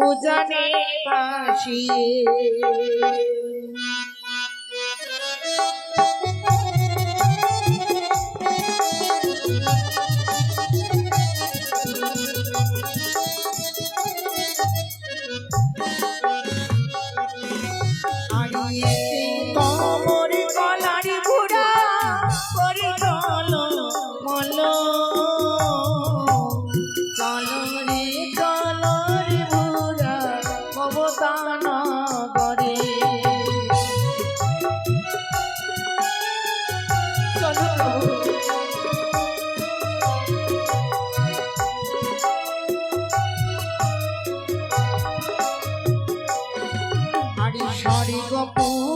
উজানে ভাসিয়ে আরে স্বর্গ পুরে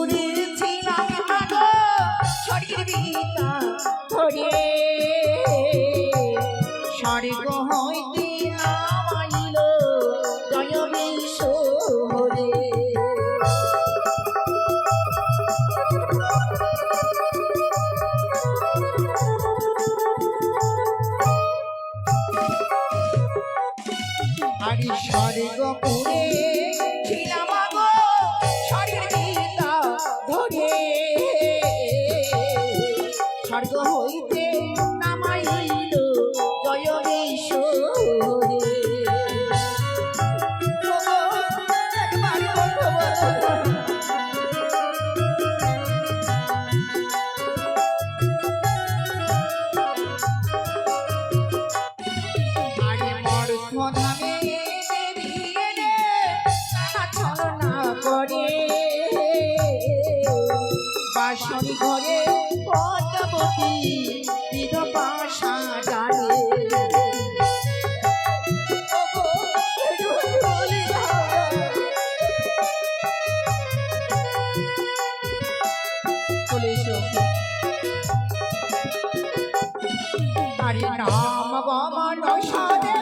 হরি নাম গমন সাধে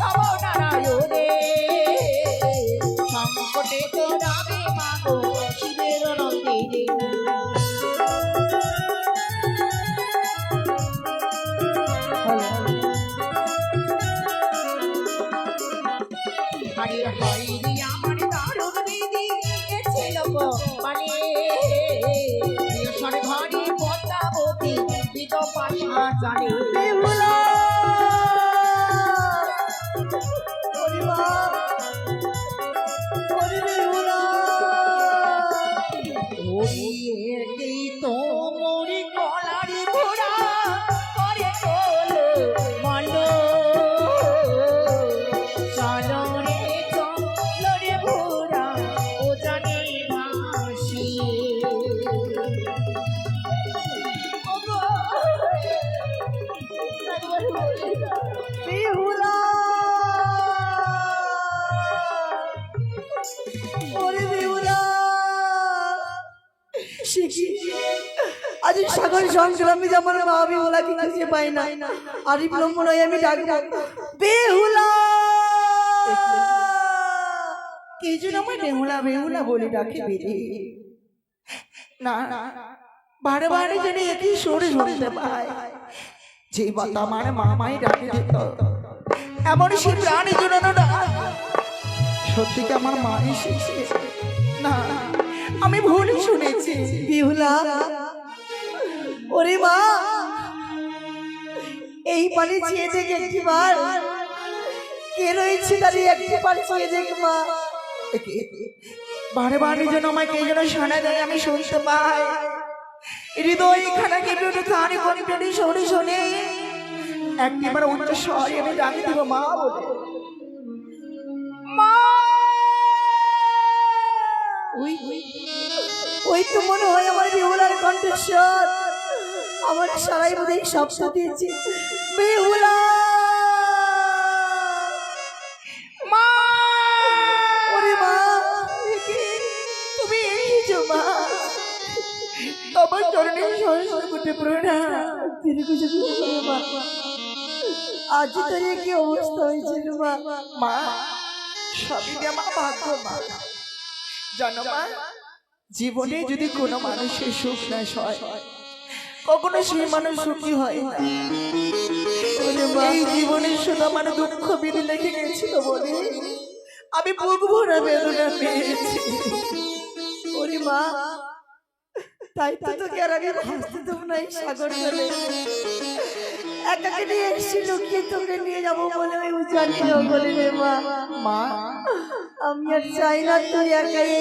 নম নারায়ণে। সংকটে তো রাবে মাগো শিবের নন্দিনে হরি হরি আমার দারুণ দিদি এছিল মানে। ঘরে পদ্মাবতী পাশা জানে আমার মা আমি বিহুলাকে খুঁজে পাই না। আর বিলম্ব নয় আমি ডাকবো। বেহুলা! কে যেন আমার বেহুলা বেহুলা বলে ডাকে বেরে না বারে বারে যেন একই সরে শুনতে পায়। যে বাতা আমার মামাই ডাকে দিত। এমন সে প্রাণী জুড়ানো না। সত্যি কি আমার মা এসেছে? না আমি ভুল শুনেছি। বিহুলা ওরে মা, এই পানি চেয়ে দেখে একটিবার কে রয়েছে তার একটি পানি চেয়ে দেখ মা? বারে বারে যেন আমায় কে যেন শোনা দেয় আমি শুনতে পাই। হৃদয় খানা কেঁপে উঠে মা ওই তো মনে হয় কণ্ঠস্বর। আমার সারাই বোধহয় শব্দ দিয়েছে। বেহুলা! আমার চরণে কোটি প্রণাম। আজ তোর কি অবস্থা হয়েছিল মা? মা? সবই আমার ভাগ্য মা। জানো মা জীবনে যদি কোনো মানুষের সুখ না হয় কখনো সেই মানুষ সুখী হয়? এই জীবনে শুধু আমার দুঃখ বিধি লেগে গেছিল বলে আমি বুক ভরা বেদনা পেয়েছি। ওরে মা, তাই তো তোকে আর আগে ভাসতে দেব না সাগর একাকে নিয়ে এসেছি তোকে নিয়ে যাব বলে ওই উজানি জঙ্গলে রে মা। মা, আমি আর চাই না তুই একাই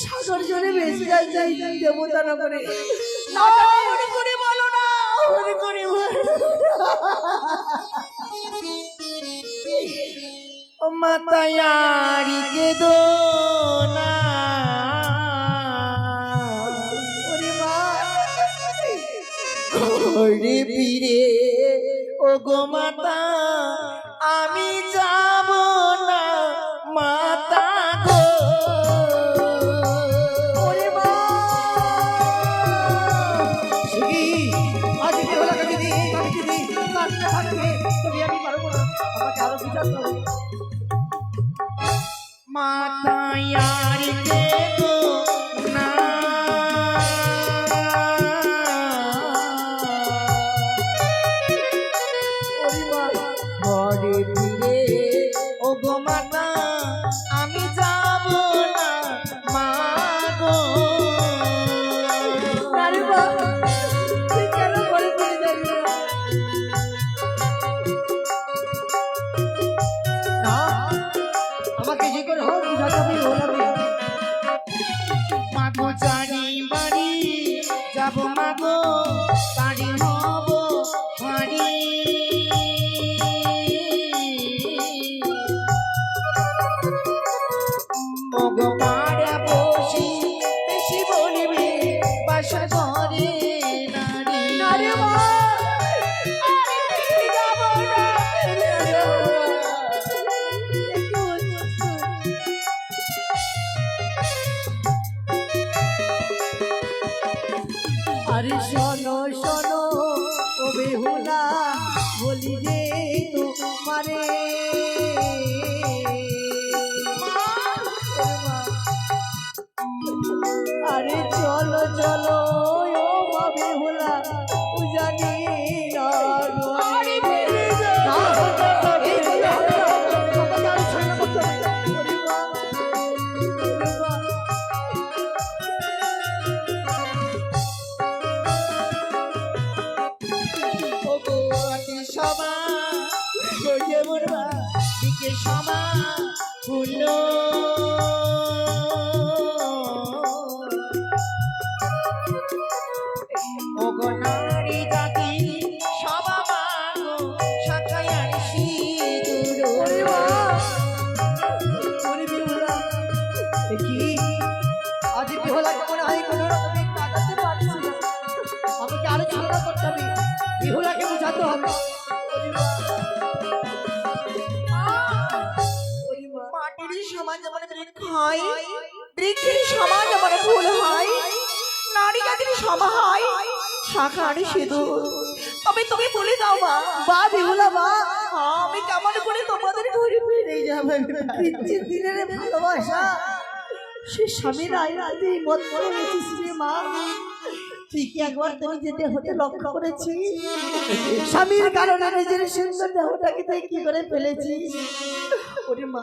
সাগর জলে বেঁচে যাই চাই দেবতা করে মনে করে না মাতায়ারি কে দো না ফিরে ও গো মাতা বেহুলা বলি রে তোমারে। বিহুলাকে বোঝাতে হবে। মাটির সমাজ যেমন বৃক্ষ হয় বৃক্ষের সমাজ যেমন ফুল হয় নারী জাতির সভা হয়। শাখার সিঁদুর। তবে তুমি বলে দাও মা। বা বিহুলা বা আমি কেমন করে তোমাদের ঘরে ফিরে যাবে। পিচ্ছির দিনের ভালোবাসা। সে স্বামীর মত করে গেছিস রে মা। কি একবার তুমি যেতে হতে লক্ষ্য করেছি স্বামীর কারণে নিজের সুন্দর দেহটাকে তাই কি করে ফেলেছিস ওরে মা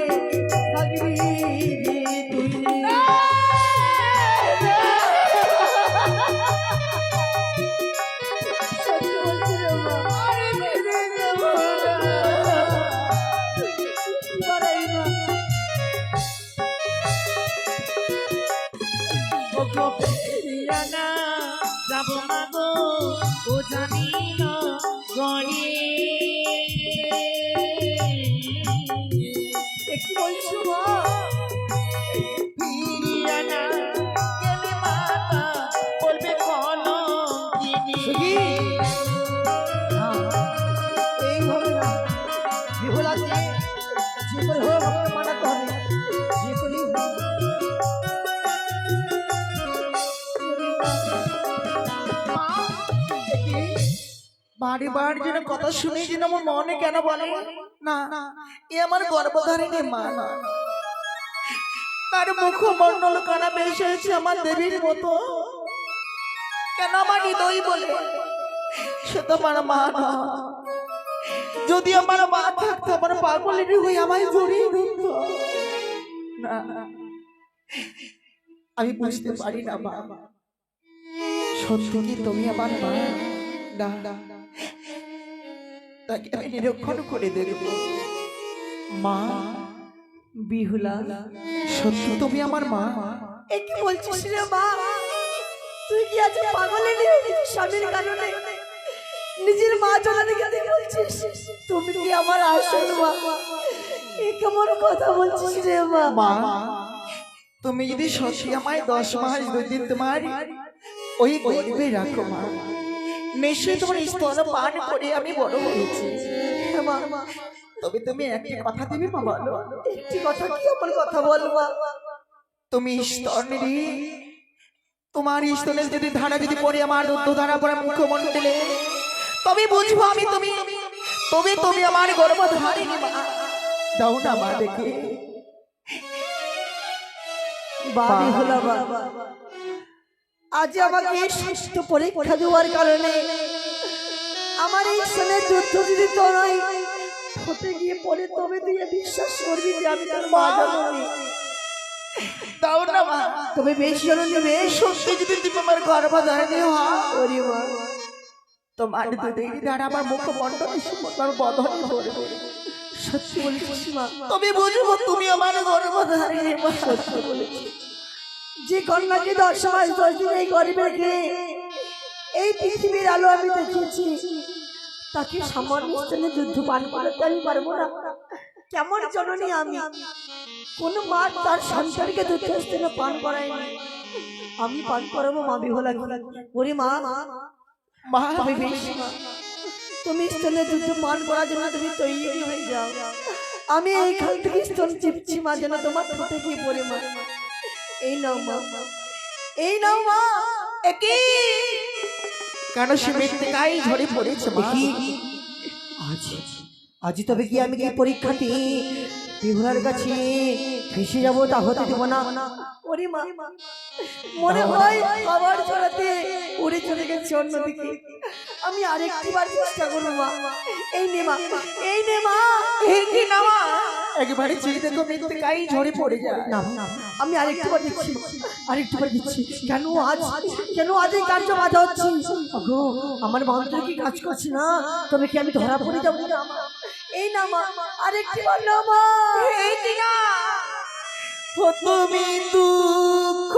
বাড়ি বাড়ি যেন কথা শুনে যেন আমার মনে কেন বলে? না এ আমার গর্ভধারিণী মা না। তার মুখ মুখমণ্ডল কানা বেশ হয়েছে আমার দেবীর মতো। কেন আমার হৃদয় বলে? সে তো আমার মা না। যদি আমার মা থাকতো আমার পাগলের হয়ে আমায় জড়িয়ে দিত না আমি বুঝতে পারি না বাবা সত্যি কি তুমি আমার মা? না। তাকে আমি নিরীক্ষণ করে দেখব। মা বিহুলা সত্যি তুমি আমার মা? এ কি বলছিস রে মা? তুই কি আজ পাগল হলি নিজের স্বামীর কারণে? নিজের মা জনাকে গেলে বলছিস? তুমি কি আমার আসল মা? এ কেমন কথা বলছিস রে মা? মা তুমি যদি সত্যি আমায় দশ মাস দুই দিন তোমার ওই গরিবে রাখো মা। নিশ্চয়ই তোমার স্তন পান করে আমি বড় হয়েছি। হ্যাঁ তবে তুমি একটি কথা দিবে, মা, বলো। একটি কথা কি আমার কথা বল তুমি স্তনেরই তোমার স্তনের যদি ধারা যদি পড়ে আমার দুধ ধারা পড়ে মুখমণ্ডলে, তবে বুঝব আমি তুমি। তবে তুমি আমার গর্ভধারিণী, মা। দাও না, মা, দেখে। বা বিহুলা বা আজ আমাকে ষষ্ঠ পরীক্ষা দেওয়ার কারণে আমার এই ছেলে যুদ্ধ যদি তো নয়। হতে গিয়ে পরে তবে দিয়ে বিশ্বাস করবি যে আমি তার মা জননী দাও না মা। তবে বেশ জননী বেশ। সত্যি যদি তুমি আমার গর্ভধারিণী হও ওরে মা। তোমার দুধের দ্বারা আমার মুখমণ্ডলে সুন্দর বদন করবে সত্যি বলেছিস মা। বুঝব তুমি আমার গর্ভধারিণী মা। সত্যি বলেছিস। যে কন্যাকে দশ মাস, দশ দিন এই গরিবে এই পৃথিবীর আলো আমি দেখেছি তাকে সামান্য পান করাতে আমি পারব না। কেমন জননী আমি? কোন মা তার সন্তানকে পান করায়নি। আমি পান করাবো মা বিহলা ওরে মা মা, তুমি স্তনে যুদ্ধ পান করার জন্য তুমি তৈরি হয়ে যাও। আমি এইখান থেকে স্তন চিপছি মা যেন তোমার ঠোঁটে গিয়ে পড়ে মা। এই নাও মা। এই নাও মা। একই কেন সে মৃত্তিকাই ঝরে পড়েছে মা? আজ আজ তবে কি আমি কি পরীক্ষা দিই। কাছে ফেসে যাব তা হতে দেবো না। ওরে মা মনে হয় আবার ছড়াতে উড়ে চলে গেছে অন্যদিকে। আমি আরেকটি বার চেষ্টা করব মা। এই নে মা এই নে মা। এই কি না মা একবারে চেয়ে দেখো মৃত্তিকাই ঝরে পড়ে যায় না আমি আরেকটু বার দিচ্ছি আরেকটু বার দিচ্ছি। কেন আজ কেন আজ এই কার্য বাধা হচ্ছে? গো আমার মন্ত্র কি কাজ করছে না? তবে কি আমি ধরা পড়ে যাব না? এই না মা আরেকটি বার না মা। এই কি না। ও তুমি দুঃখ।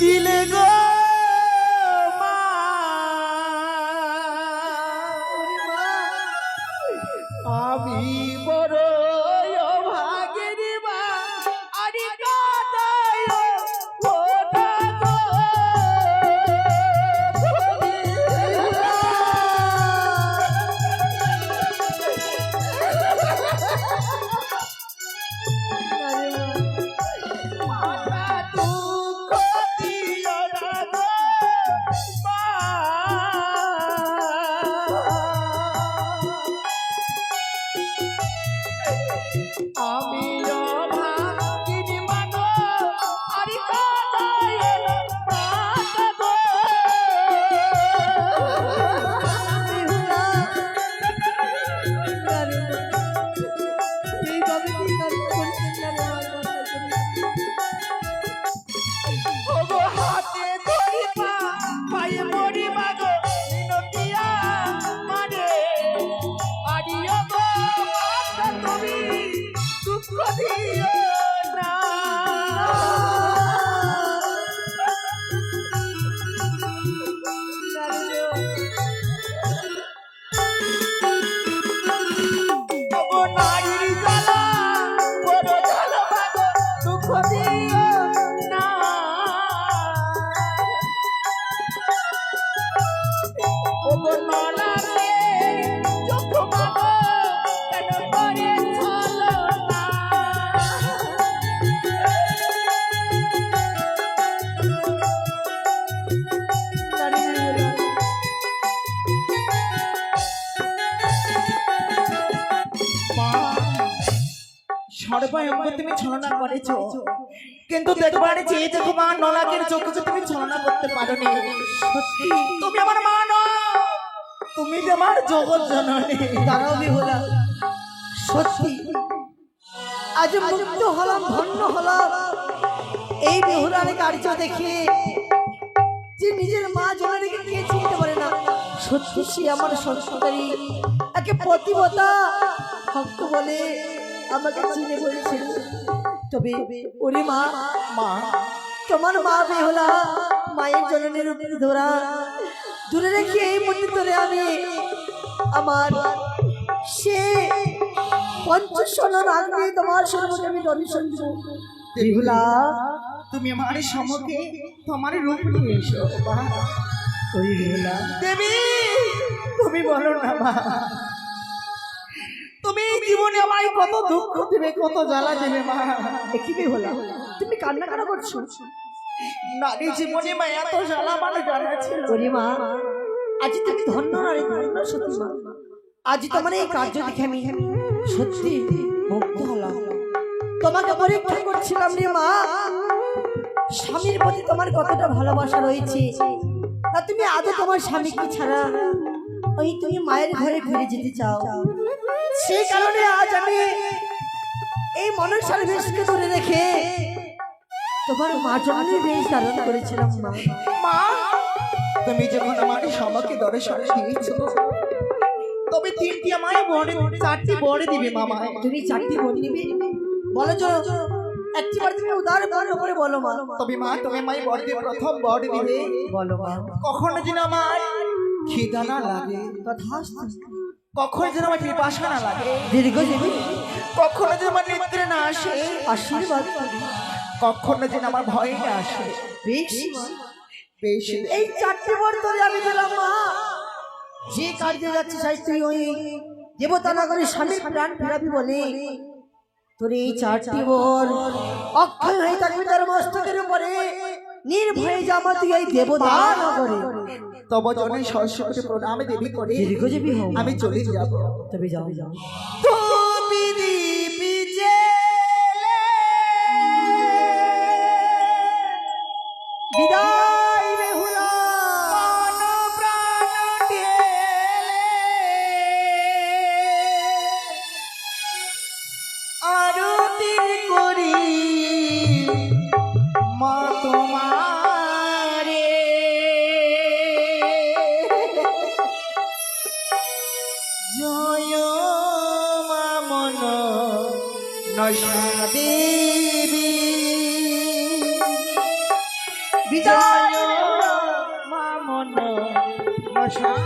দিলে গো একবার তুমি ছলনা করেছ। কিন্তু দেখবার চেয়ে দেখো মা নলাকের চোখে তুমি ছলনা করতে পারোনি। সত্যি। তুমি আমার মা নও। তুমি যে আমার জগৎ জননী। দাঁড়াও বিহুলা। সত্যি। আজ মুক্ত হলাম ধন্য হলাম। এই বেহুলার কার্য দেখে যে নিজের মা জননীকে কে চিনতে পারে না। সত্যি সে আমার সংস্কারী একে প্রতিবতা ভক্ত বলে। আমাকে চিনে বলেছে তবে ওরে মা মা তোমার মা বেহুলা মায়ের জননীর উপরে ধরা। দূরে রেখে এই মুহূর্তে ধরে আমি আমার সে পঞ্চশনের আগে তোমার সর্বকে আমি দর্শন দিব বেহুলা তুমি আমার সমকে তোমার রূপ নিয়ে এসো মা। বেহুলা দেবী! তুমি বলো না মা। তুমি জীবনে আমায় কত দুঃখ দেবে কত জ্বালা দেবে মা? কি বেহুলা? তুমি কান্না কান্না করছ? নারী জীবনে মা এত জ্বালা মানে জানা ছিল? ওরে মা আজ তুমি ধন্য নারী ধন্য সত্যি মা। আজ তোমার এই কার্য দেখে আমি সত্যি মুগ্ধ হলাম। তোমাকে পরীক্ষা করছিলাম রে মা। স্বামীর প্রতি তোমার কতটা ভালোবাসা রয়েছে তা তুমি আদৌ তোমার স্বামীকে ছাড়া? ওই তুমি মায়ের ঘরে ফিরে যেতে চাও। সেই কারণে আজ আমি এই মনসার বেশকে ধরে রেখে তোমার মা জন্মের বেশ ধারণ করেছিলাম মা। মা তুমি যখন আমার সমকে দর্শন দিয়েছ তবে তিনটি আমায় বড় চারটি বড় দিবে মামা তুমি চারটি বোন নিবে বলো তো একটি বার তুমি উদার বড় করে বলো মা। তবে মা তুমি আমায় বড় দিয়ে প্রথম বড় দিবে। বলো মা। কখনো যেন আমার খিদা না লাগে। তথাস্তু। কখনো যেন আমার পিপাসা না লাগে। দীর্ঘ জীবী কখনো যেন আমার নিদ্রে না আসে। আশীর্বাদ করি। কখনো যেন আমার ভয় না আসে। বেশ। বেশ। এই চারটি বার ধরে আমি দিলাম মা। যে কার্যে যাচ্ছে সাই তুই ওই দেবতা নগরে স্বামীর প্রাণ ফেরাবি বলে। তোর এই চারটি বর অক্ষয় হয়ে থাকবে তার মস্তকের উপরে। নির্ভয়ে জামা তুই এই দেবতা নগরে। তব জনে সরস্বতী প্রণামে দেবী করে দীর্ঘজীবী হোক। আমি চলে যাব। তবে যাও। যাও তুমি দিবি বিদায় বেহুলা ঢেলে। আরতি করি। ভালোবাসা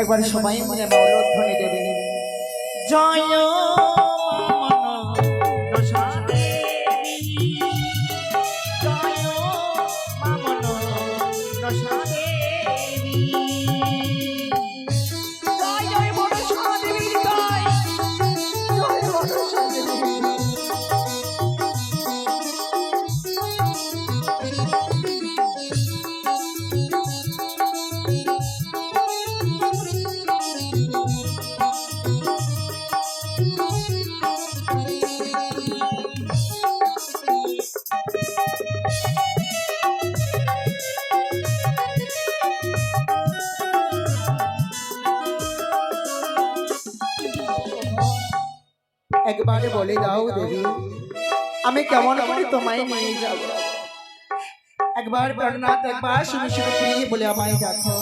একবার সবাই মনে মৌল ধ্বনি দেবে। জয় জয় একবার বলে দাও দেবী, আমি কেমন করে তোমায় নিয়ে যাব? একবার প্রাণনাথ, একবার শুনে শুনে প্রিয় বলে আমায় দেখো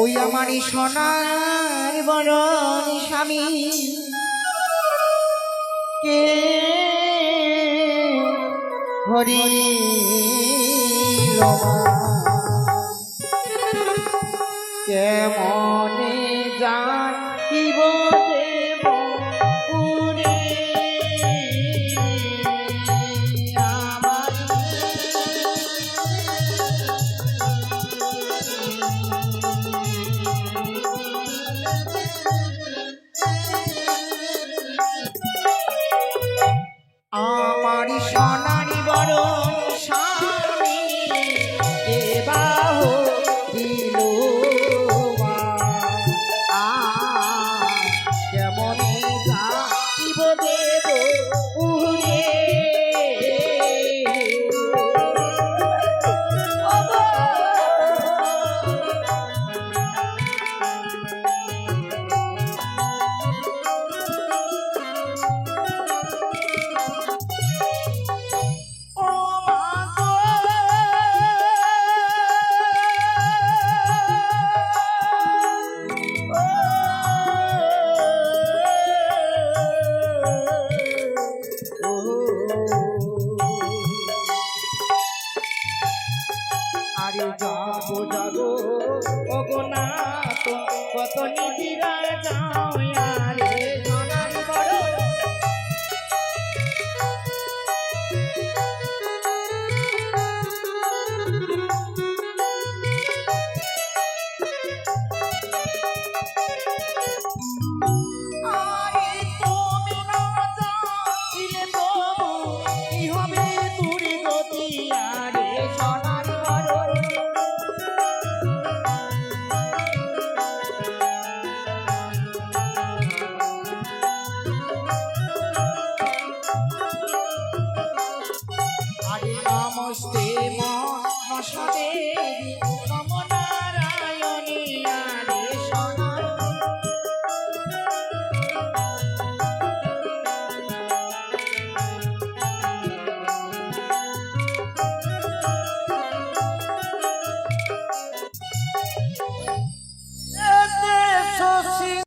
ওই আমারই সোনার বরণ স্বামী, কে হরি কেমনে